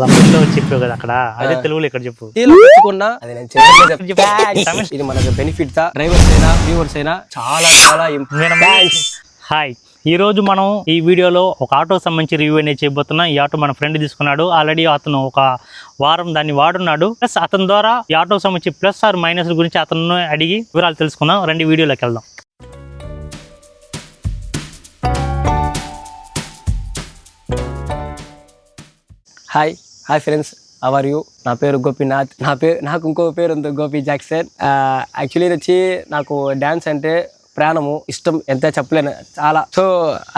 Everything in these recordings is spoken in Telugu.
తమిళ్ళో చెప్పావు కదా అక్కడ? అదే తెలుగులో ఇక్కడ చెప్పు. ఇది మనకు బెనిఫిట్ డ్రైవర్స్ అయినా వ్యూవర్స్ అయినా చాలా చాలా హాయ్ ఈ రోజు మనం ఈ వీడియోలో ఒక ఆటోకి సంబంధించి రివ్యూ అనేది చేయబోతున్నాం. ఈ ఆటో మన ఫ్రెండ్ తీసుకున్నాడు. ఆల్రెడీ అతను ఒక వారం దాన్ని వాడున్నాడు. ప్లస్ అతని ద్వారా ఈ ఆటోకి సంబంధించి ప్లస్ ఆర్ మైనస్ గురించి అతను అడిగి వివరాలు తెలుసుకుందాం. రెండు వీడియోలోకి వెళ్దాం. Hi hi friends how are you నా పేరు గోపీనాథ్. నా పేరు నాకు ఇంకో పేరు ఉంది గోపి జాక్సన్. యాక్చువల్లీ వచ్చి నాకు డ్యాన్స్ అంటే ప్రాణము ఇష్టం ఎంత చెప్పలేను చాలా. సో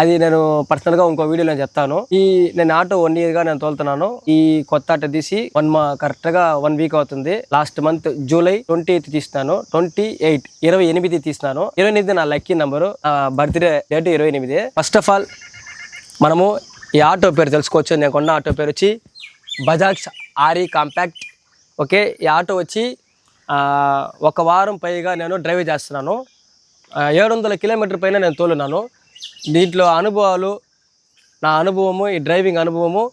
అది నేను పర్సనల్గా ఇంకో వీడియోలో చెప్తాను. ఈ నేను ఆటో వన్ ఇయర్గా నేను తోలుతున్నాను. ఈ కొత్త ఆటో తీసి వన్ మా కరెక్ట్గా వన్ వీక్ అవుతుంది. Last month July twenty eighth తీసినాను. Twenty eight ఇరవై ఎనిమిది తీసినాను. ఇరవై ఎనిమిది నా లక్కీ నెంబరు బర్త్డే డేట్ ఇరవై ఎనిమిది. ఫస్ట్ ఆఫ్ ఆల్ మనము ఈ ఆటో పేరు తెలుసుకోవచ్చు. నేను కొన్న ఆటో పేరు వచ్చి బజాజ్ ఆరీ కాంపాక్ట్. ఓకే ఈ ఆటో వచ్చి ఒక వారం పైగా నేను డ్రైవ్ చేస్తున్నాను. ఏడు వందల కిలోమీటర్ పైన నేను తోలున్నాను. దీంట్లో అనుభవాలు నా అనుభవము ఈ డ్రైవింగ్ అనుభవము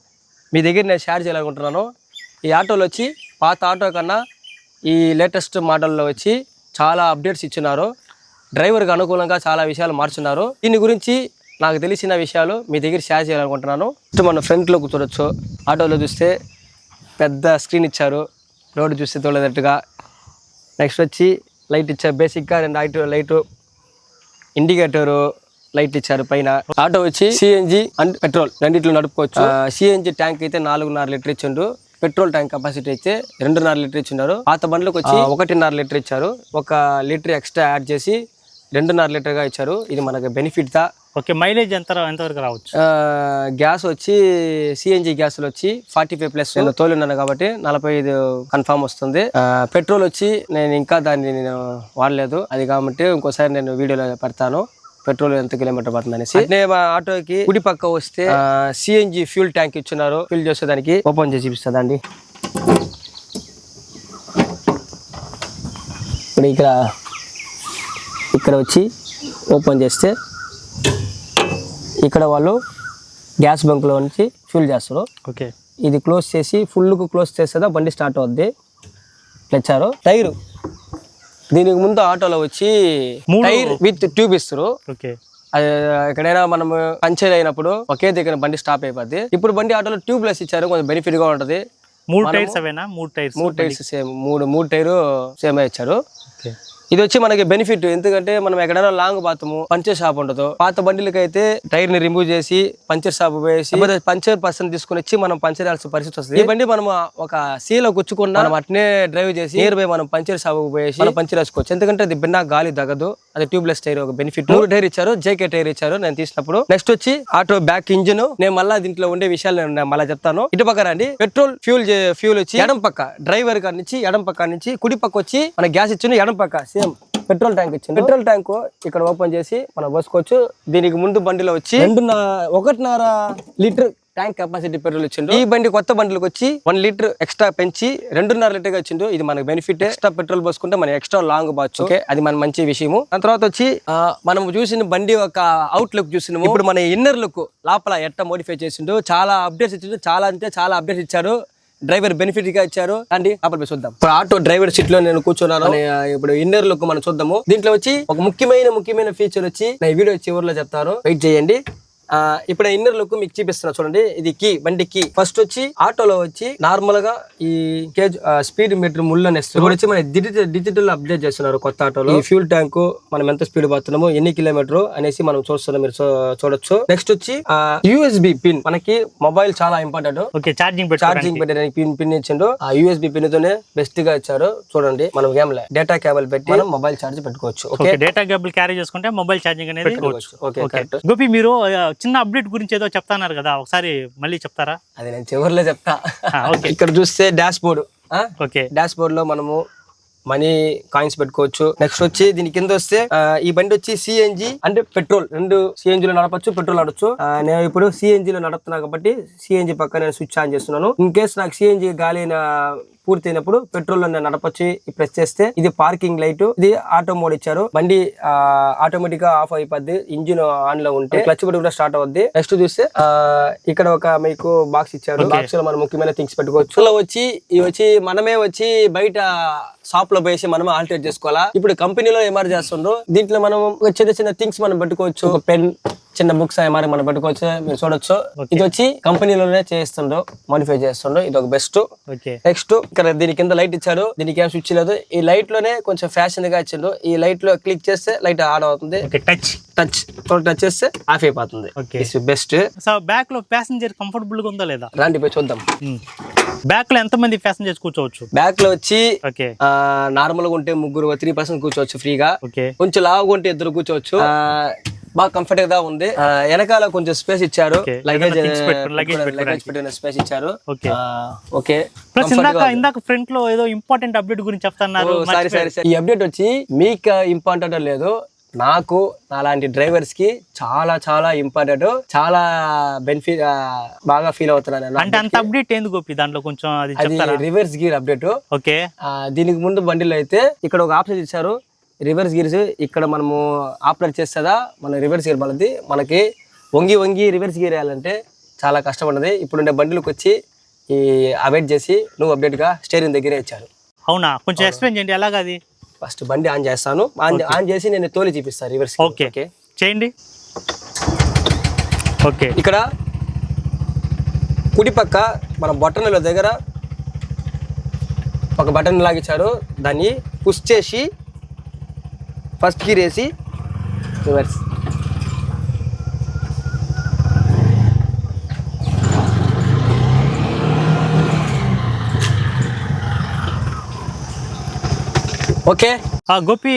మీ దగ్గర నేను షేర్ చేయాలనుకుంటున్నాను. ఈ ఆటోలో వచ్చి పాత ఆటో కన్నా ఈ లేటెస్ట్ మోడల్లో వచ్చి చాలా అప్డేట్స్ ఇచ్చినారు. డ్రైవర్కి అనుకూలంగా చాలా విషయాలు మార్చున్నారు. దీని గురించి నాకు తెలిసిన విషయాలు మీ దగ్గర షేర్ చేయాలనుకుంటున్నాను. ఫస్ట్ మన ఫ్రంట్లో కూర్చోవచ్చు. ఆటోలో చూస్తే పెద్ద స్క్రీన్ ఇచ్చారు. రోడ్డు చూస్తే తోలేటట్టుగా. నెక్స్ట్ వచ్చి లైట్ ఇచ్చారు. బేసిక్గా రెండు లైట్ లైట్ ఇండికేటర్ లైట్ ఇచ్చారు పైన. ఆటో వచ్చి సిఎన్జి అండ్ పెట్రోల్ రెండిట్లో నడుపుకోవచ్చు. సిఎన్జి ట్యాంక్ అయితే నాలుగున్నర లీటర్ ఇచ్చిండు. పెట్రోల్ ట్యాంక్ కెపాసిటీ అయితే రెండున్నర లీటర్ ఇచ్చినారు పాత బండ్లకు వచ్చి ఒకటిన్నర లీటర్ ఇచ్చారు. ఒక లీటర్ ఎక్స్ట్రా యాడ్ చేసి రెండున్నర లీటర్గా ఇచ్చారు. ఇది మనకు బెనిఫిట్ దా ఓకే మైలేజ్ ఎంత ఎంతవరకు రావచ్చు? గ్యాస్ వచ్చి సిఎన్జి గ్యాస్లు వచ్చి ఫార్టీ ఫైవ్ ప్లస్ నేను తోలున్నాను కాబట్టి నలభై ఐదు కన్ఫామ్ వస్తుంది. పెట్రోల్ వచ్చి నేను ఇంకా దాన్ని నేను వాడలేదు. అది కాబట్టి ఇంకోసారి నేను వీడియోలో పెడతాను. పెట్రోల్ ఎంత కిలోమీటర్ పడుతుంది అనేసి మా ఆటోకి కుడి పక్క వస్తే సిఎన్జి ఫ్యూల్ ట్యాంక్ ఇచ్చున్నారు. ఫిల్ చేసేదానికి ఓపెన్ చేసి చూపిస్తుందండి. ఇప్పుడు ఇక్కడ ఇక్కడ వచ్చి ఓపెన్ చేస్తే ఇక్కడ వాళ్ళు గ్యాస్ బంక్లో నుంచి ఫిల్ చేస్తారు. ఓకే. ఇది క్లోజ్ చేసి ఫుల్కు క్లోజ్ చేస్తే బండి స్టార్ట్ అవుద్ది. తెచ్చారు టైరు. దీనికి ముందు ఆటోలో వచ్చి టైర్ విత్ ట్యూబ్ ఇస్తారు. ఓకే. ఎక్కడైనా మనం పంచర్ అయినప్పుడు ఒకే దగ్గర బండి స్టాప్ అయిపోద్ది. ఇప్పుడు బండి ఆటోలో ట్యూబ్ లెస్ ఇచ్చారు కొంచెం బెనిఫిట్గా ఉంటది. మూడు టైర్స్ అవేనా? మూడు టైర్స్. మూడు టైర్స్ సేమ్ మూడు మూడు టైరు సేమ్ ఇచ్చారు. ఇది వచ్చి మనకి బెనిఫిట్ ఎందుకంటే మనం ఎక్కడైనా లాంగ్ పోతాము పంచర్ షాప్ ఉండదు పాత బండిలకి అయితే టైర్ని రిమూవ్ చేసి పంచర్ షాప్ వేసి పంచర్ పర్సన్ తీసుకుని వచ్చి మనం పంచర్ వేయాల్సిన పరిస్థితి వస్తుంది. ఈ బండి మనం ఒక సీలో గుచ్చుకున్నా మనం అట్నే డ్రైవ్ చేసి నియర్ బై మనం పంచర్ షాప్ పోయేసి మనం పంచర్ వేసుకోవచ్చు. ఎందుకంటే అది బిన్నా గాలి తగదు అది ట్యూబ్లెస్ టైర్ ఒక బెనిఫిట్ మూడు టైర్ ఇచ్చారు జేకే టైర్ ఇచ్చారు నేను తీసినప్పుడు. నెక్స్ట్ వచ్చి ఆటో బ్యాక్ ఇంజిన్ నేను మళ్ళీ దీంట్లో ఉండే విషయాలు నేను మళ్ళీ చెప్తాను. ఇటు పక్క రండి. పెట్రోల్ ఫ్యూల్ ఫ్యూల్ వచ్చి ఎడం పక్క. డ్రైవర్ కాడ నుంచి ఎడం పక్క నుంచి కుడి పక్క వచ్చి మన గ్యాస్ ఇచ్చిన ఎడం పక్క. సేమ్ పెట్రోల్ ట్యాంక్ ఇచ్చింది పెట్రోల్ ట్యాంక్ ఇక్కడ ఓపెన్ చేసి మనం పోసుకోవచ్చు. దీనికి ముందు బండిలో వచ్చి రెండున్నర ఒకటిన్నర లీటర్ ట్యాంక్ కెపాసిటీ పెట్రోల్ ఇచ్చిండు. ఈ బండి కొత్త బండికి వచ్చి వన్ లీటర్ ఎక్స్ట్రా పెంచి రెండున్నర లీటర్గా ఇచ్చిండు. ఇది మనకు బెనిఫిట్. ఎక్స్ట్రా పెట్రోల్ పోసుకుంటే మనం ఎక్స్ట్రా లాంగ్ పోవచ్చు. ఓకే. అది మన మంచి విషయము. దాని తర్వాత వచ్చి మనం చూసిన బండి ఒక అవుట్ లుక్ చూసినాము. ఇప్పుడు మన ఇన్నర్ లుక్ లోపల ఎట్ట మోడిఫై చేసిండు. చాలా అప్డేట్స్ ఇచ్చిండు. చాలా అంటే చాలా అప్డేట్స్ ఇచ్చారు. డ్రైవర్ బెనిఫిట్గా ఇచ్చారు. అండి పోయి చూద్దాం. ఇప్పుడు ఆటో డ్రైవర్ సీట్లో నేను కూర్చున్నాను ఇప్పుడు ఇన్నర్ లుక్ మనం చూద్దాము. దీంట్లో వచ్చి ఒక ముఖ్యమైన ముఖ్యమైన ఫీచర్ వచ్చి నా వీడియో చివరిలో చెప్తాను. వెయిట్ చేయండి. ఇప్పుడు ఇన్నర్ లుక్ మీకు చూపిస్తున్నా. చూడండి ఇది కీ బండి కీ ఫస్ట్ వచ్చి ఆటోలో వచ్చి నార్మల్గా ఈ కేజ్ స్పీడ్ మీటర్ ముళ్ళు అనేస్తారు ఇప్పుడు వచ్చి మన డిజిటల్ డిజిటల్ అప్డేట్ చేస్తున్నారు కొత్త ఆటోలో. ఈ ఫ్యూల్ ట్యాంక్ మనం ఎంత స్పీడ్ పోతున్నామో ఎన్ని కిలోమీటర్ అనేసి మనం చూస్తున్నాం మీరు చూడొచ్చు. నెక్స్ట్ వచ్చి యూఎస్బి పిన్ మనకి మొబైల్ చాలా ఇంపార్టెంట్ ఓకే ఛార్జింగ్ ఛార్జింగ్ పెట్టడానికి పిన్ పిన్ ఇచ్చిండు. ఆ యూఎస్బి పిన్ తోనే బెస్ట్గా ఇచ్చారు. చూడండి మనం ఏం లే డేటా కేబుల్ పెట్టి మనం మొబైల్ ఛార్జ్ పెట్టుకోవచ్చు. Okay okay data cable carry చేసుకుంటే మొబైల్ ఛార్జింగ్ అనేది పెట్టుకోవచ్చు. ఓకే. కరెక్ట్ గోపి మీరు చిన్న అప్డేట్ గురించి ఏదో చెప్తాన్నారు కదా ఒకసారి మళ్ళీ చెప్తారా? అది నేను చివరిలో చెప్తా. ఓకే. ఇక్కడ చూస్తే డాష్ బోర్డ్ ఓకే. డాష్ బోర్డ్లో మనము మనీ కాయిన్స్ పెట్టుకోవచ్చు. నెక్స్ట్ వచ్చి దీని కింద వస్తే ఈ బండి వచ్చి సిఎన్జి అంటే పెట్రోల్ రెండు సిఎన్జి లో నడపచ్చు పెట్రోల్ నడవచ్చు నేను ఇప్పుడు సిఎన్జి లో నడుపుతున్నా కాబట్టి సిఎన్జి పక్క నేను స్విచ్ ఆన్ చేస్తున్నాను. ఇన్ కేస్ నాకు సిఎన్జి గాలి పూర్తయినప్పుడు పెట్రోల్ నడపొచ్చి ప్రెస్ చేస్తే ఇది పార్కింగ్ లైట్ ఇది ఆటో మోడ్ ఇచ్చారు. బండి ఆటోమేటిక్గా ఆఫ్ అయిపోద్ది ఇంజిన్ ఆన్లో ఉంటే. క్లచ్ బట్టి కూడా స్టార్ట్ అవుద్ది. నెక్స్ట్ చూస్తే ఇక్కడ ఒక మీకు బాక్స్ ఇచ్చారు. బాక్స్లో మనం ముఖ్యమైన థింగ్స్ పెట్టుకోవచ్చు. ఇలా వచ్చి ఇవి వచ్చి మనమే వచ్చి బయట షాప్లో పోయేసి మనమే ఆల్టరేట్ చేసుకోవాలా? ఇప్పుడు కంపెనీలో ఎంఆర్ చేస్తుండ్రు. దీంట్లో మనం చిన్న చిన్న థింగ్స్ మనం పెట్టుకోవచ్చు. ఒక పెన్ చిన్న బుక్స్ ఎంఆర్ మనం పెట్టుకోవచ్చు మీరు చూడొచ్చు. ఇది వచ్చి కంపెనీలోనే చేస్తుండ్రు మోడిఫై చేస్తుండ్రు ఇది ఒక బెస్ట్ నెక్స్ట్ ఇక్కడ దీని కింద లైట్ ఇచ్చాడు. దీనికి ఏం స్విచ్ లేదు. ఈ లైట్లోనే కొంచెం ఫ్యాషన్గా ఇచ్చిండు. ఈ లైట్లో క్లిక్ చేస్తే లైట్ ఆన్ అవుతుంది. టచ్ టచ్ టచ్ చేస్తే ఆఫ్ అయిపోతుంది. బెస్ట్ సో బ్యాక్లో ప్యాసింజర్ కంఫర్టబుల్గా ఉందా లేదా? రాండి పోయి చూద్దాం. బ్యాక్లో ఎంత మంది ప్యాసింజర్స్ కూర్చోవచ్చు? బ్యాక్లో వచ్చి నార్మల్గా ఉంటే ముగ్గురు త్రీ పర్సెంట్ కూర్చోవచ్చు ఫ్రీగా ఓకే. కొంచెం లావుగా ఉంటే ఇద్దరు కూర్చోవచ్చు. బాగా కంఫర్ట్గా ఉంది. వెనకాల కొంచెం స్పేస్ ఇచ్చారు. లగేజ్ లగేజ్ పెట్టిన స్పేస్ ఇచ్చారు ఓకే ప్లస్ ఇందాక ఇందాక ఫ్రంట్లో ఏదో ఇంపార్టెంట్ అప్డేట్ గురించి చెప్తున్నారు. సారీ సారీ సారీ ఈ అప్డేట్ వచ్చి మీకు ఇంపార్టెంట్ లేదు. నాకు అలాంటి డ్రైవర్స్కి చాలా చాలా ఇంపార్టెంట్ చాలా బెనిఫిట్ బాగా ఫీల్ అవుతున్నాను నేను. అంటే అంత అప్డేట్ ఎందుకు గోపి? దాంట్లో కొంచెం అది రివర్స్ గీర్ అప్డేట్ ఓకే దీనికి ముందు బండిలో అయితే ఇక్కడ ఒక ఆప్షన్ ఇచ్చారు. రివర్స్ గీర్స్ ఇక్కడ మనము ఆపరేట్ చేస్తుందా? మన రివర్స్ గీర్ మనది మనకి వంగి వంగి రివర్స్ గీర్ వేయాలంటే చాలా కష్టపడినది ఇప్పుడుండే బండిలోకి వచ్చి ఈ అప్డేట్ చేసి నువ్వు update గా స్టేరింగ్ దగ్గరే ఇచ్చారు. అవునా? కొంచెం ఎక్స్ప్లెయిన్ చేయండి. ఎలాగ అది? ఫస్ట్ బండి ఆన్ చేస్తాను. ఆన్ ఆన్ చేసి నేను తోలి చూపిస్తాను రివర్స్ ఓకే చేయండి. ఓకే ఇక్కడ కుడి పక్క మన బటన్ల దగ్గర ఒక బటన్ లాగిచ్చారు. దాన్ని పుష్ చేసి ఫస్ట్ గీర్ వేసి రివర్స్ ఓకే ఆ గోపి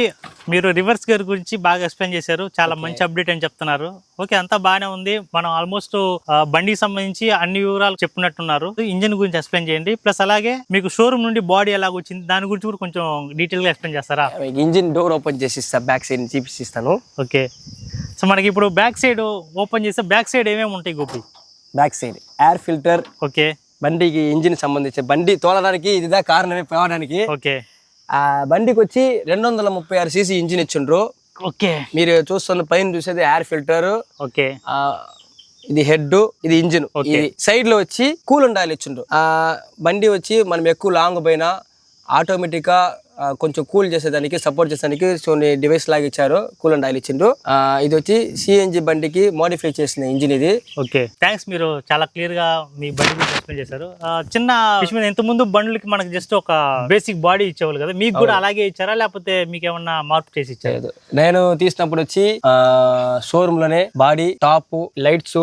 మీరు రివర్స్ గేర్ గురించి బాగా ఎక్స్ప్లెయిన్ చేశారు. చాలా మంచి అప్డేట్ అని చెప్తున్నారు. ఓకే అంతా బాగానే ఉంది. మనం ఆల్మోస్ట్ బండికి సంబంధించి అన్ని వివరాలు చెప్పినట్టున్నారు. ఇంజిన్ గురించి ఎక్స్ప్లెయిన్ చేయండి. ప్లస్ అలాగే మీకు షోరూమ్ నుండి బాడీ ఎలాగ వచ్చింది దాని గురించి కూడా కొంచెం డీటెయిల్గా ఎక్స్ప్లెయిన్ చేస్తారా? ఇంజిన్ డోర్ ఓపెన్ చేసి ఇస్తా బ్యాక్ సైడ్ చూపిస్తాను. ఓకే. సో మనకి ఇప్పుడు బ్యాక్ సైడ్ ఓపెన్ చేస్తే బ్యాక్ సైడ్ ఏమేమి ఉంటాయి Gopi? Back side air filter okay. బండికి ఇంజిన్ సంబంధించి బండి తోలడానికి ఇదిదా కారణమే పోవడానికి. ఓకే. ఆ బండికి వచ్చి రెండు వందల ముప్పై ఆరు సీసీ ఇంజిన్ ఇచ్చిండ్రు. ఓకే. మీరు చూస్తున్న పైన చూసేది ఎయిర్ ఫిల్టర్ ఓకే. ఇది హెడ్ ఇది ఇంజిన్. ఇది సైడ్లో వచ్చి కూల్ ఉండాలి ఇచ్చిండ్రు. ఆ బండి వచ్చి మనం ఎక్కువ లాంగ్ పోయినా ఆటోమేటిక్గా కొంచెం కూల్ చేసేదానికి సపోర్ట్ చేసేదానికి కొన్ని డివైస్ లాగా ఇచ్చారు కూల్ అండ్ ఆయిల్ ఇచ్చిండ్రు. ఆ, ఇది వచ్చి సిఎన్జి బండికి మోడిఫై చేసిన ఇంజిన్ ఇది. ఓకే. థ్యాంక్స్ మీరు చాలా క్లియర్గా మీ బండి గురించి ఎక్స్ప్లెయిన్ చేశారు. చిన్న విషయం ఇంత ముందు బండ్లకి మనకి జస్ట్ ఒక బేసిక్ బాడీ ఇచ్చేవాళ్ళు కదా మీకు కూడా అలాగే ఇచ్చారా? లేకపోతే మీకు ఏమన్నా మార్పు చేసి ఇచ్చారా? నేను తీసినప్పుడు వచ్చి షోరూమ్లోనే body top lights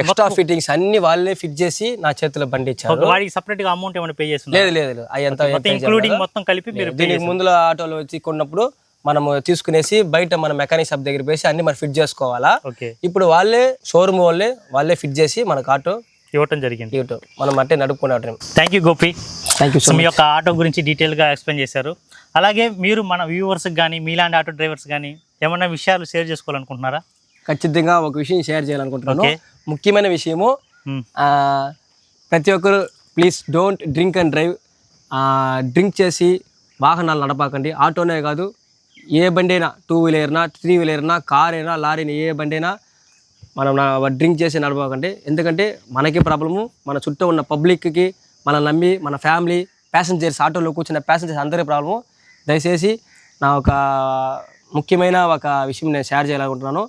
extra fittings అన్ని వాళ్ళే ఫిట్ చేసి నా చేతిలో బండి ఇచ్చారు ఒక వాడికి సపరేట్గా అమౌంట్ ఏమైనా పే చేస్తున్నారు? లేదు లేదు లేదు. అయ్యంతా మొత్తం ఇంక్లూడింగ్ మొత్తం కలిపి మీరు దీనికి ముందులో ఆటోలో వచ్చి కొన్నప్పుడు మనము తీసుకునేసి బయట మన మెకానిక్ షాప్ దగ్గర పోసి అన్ని మనం ఫిట్ చేసుకోవాలా. ఓకే. ఇప్పుడు వాళ్ళే షోరూమ్ వాళ్ళే వాళ్ళే ఫిట్ చేసి మనకు ఆటో ఇవ్వటం జరిగింది. యూట్యూబ్ మనం అంటే నడుపుకునే thank you Gopi. Thank you so మీ యొక్క ఆటో గురించి డీటెయిల్గా ఎక్స్ప్లెయిన్ చేశారు. అలాగే మీరు మన వ్యూవర్స్కి కానీ మీలాంటి ఆటో డ్రైవర్స్ కానీ ఏమన్నా విషయాలు షేర్ చేసుకోవాలనుకుంటున్నారా? ఖచ్చితంగా ఒక విషయం షేర్ చేయాలనుకుంటున్నాను. ముఖ్యమైన విషయము ప్రతి ఒక్కరు please don't drink and drive. Drink చేసి వాహనాలు నడపాకండి. ఆటోనే కాదు ఏ బండి అయినా టూ వీలర్నా త్రీ వీలర్నా కార్ అయినా లారీని ఏ బండి అయినా మనం డ్రింక్ చేసి నడపకండి. ఎందుకంటే మనకి ప్రాబ్లము మన చుట్టూ ఉన్న పబ్లిక్కి మనం నమ్మి మన ఫ్యామిలీ ప్యాసింజర్స్ ఆటోలో కూర్చున్న ప్యాసింజర్స్ అందరి ప్రాబ్లము. దయచేసి నా ఒక ముఖ్యమైన ఒక విషయం నేను షేర్ చేయాలనుకుంటున్నాను.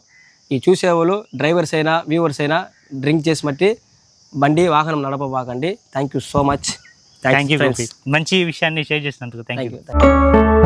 ఈ చూసేవాళ్ళు డ్రైవర్స్ అయినా వ్యూవర్స్ అయినా డ్రింక్ చేసి మట్టి బండి వాహనం నడపబాకండి. Thank you so much thank you మంచి విషయాన్ని షేర్ చేసినందుకు థ్యాంక్ యూ